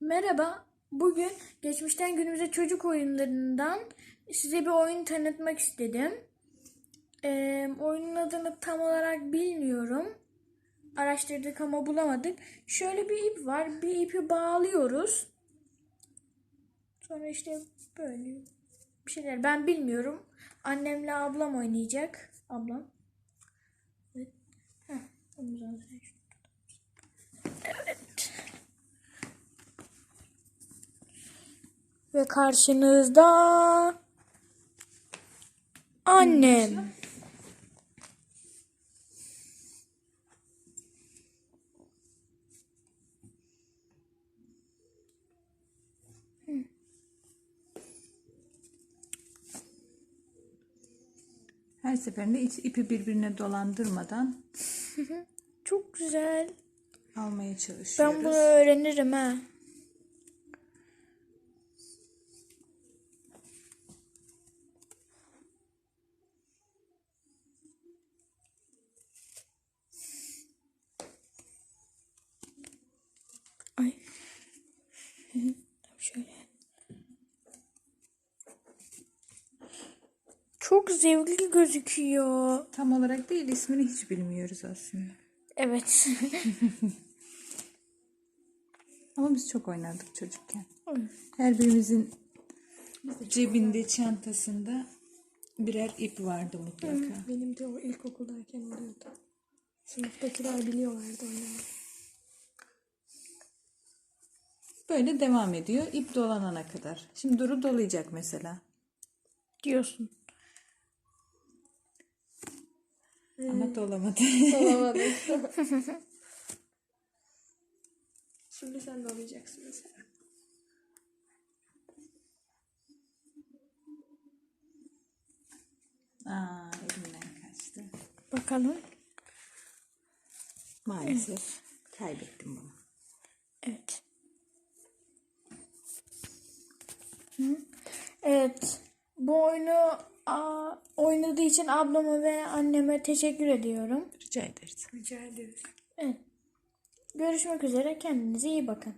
Merhaba. Bugün geçmişten günümüze çocuk oyunlarından size bir oyun tanıtmak istedim. Ee, oyunun adını tam olarak bilmiyorum. Araştırdık ama bulamadık. Şöyle bir ip var. Bir ipi bağlıyoruz. Sonra işte böyle bir şeyler. Ben bilmiyorum. Annemle ablam oynayacak. Ablam. Evet. Heh, omuzdan sen şunu Evet. Ve karşınızda annem. Her seferinde ipi birbirine dolandırmadan Çok güzel. almaya çalışıyoruz. Ben bunu öğrenirim ha. Şöyle. Çok zevkli gözüküyor. Tam olarak değil ismini hiç bilmiyoruz aslında. Evet. Ama biz çok oynardık çocukken. Her birimizin cebinde, çantasında birer ip vardı mutlaka. Benim de o ilkokuldayken oluyordu. Sınıftakiler biliyorlardı oynamayı. Böyle devam ediyor ip dolanana kadar. Şimdi Duru dolayacak mesela. Diyorsun. Ama dolamadı. Olamadı. Şimdi sen de olacaksın mesela. Aa, elimden kaçtı. Bakalım. Maalesef kaybettim bunu. Evet. Evet. Bu oyunu aa, oynadığı için ablama ve anneme teşekkür ediyorum. Rica ederiz. Rica ediyoruz. Evet. Görüşmek üzere. Kendinize iyi bakın.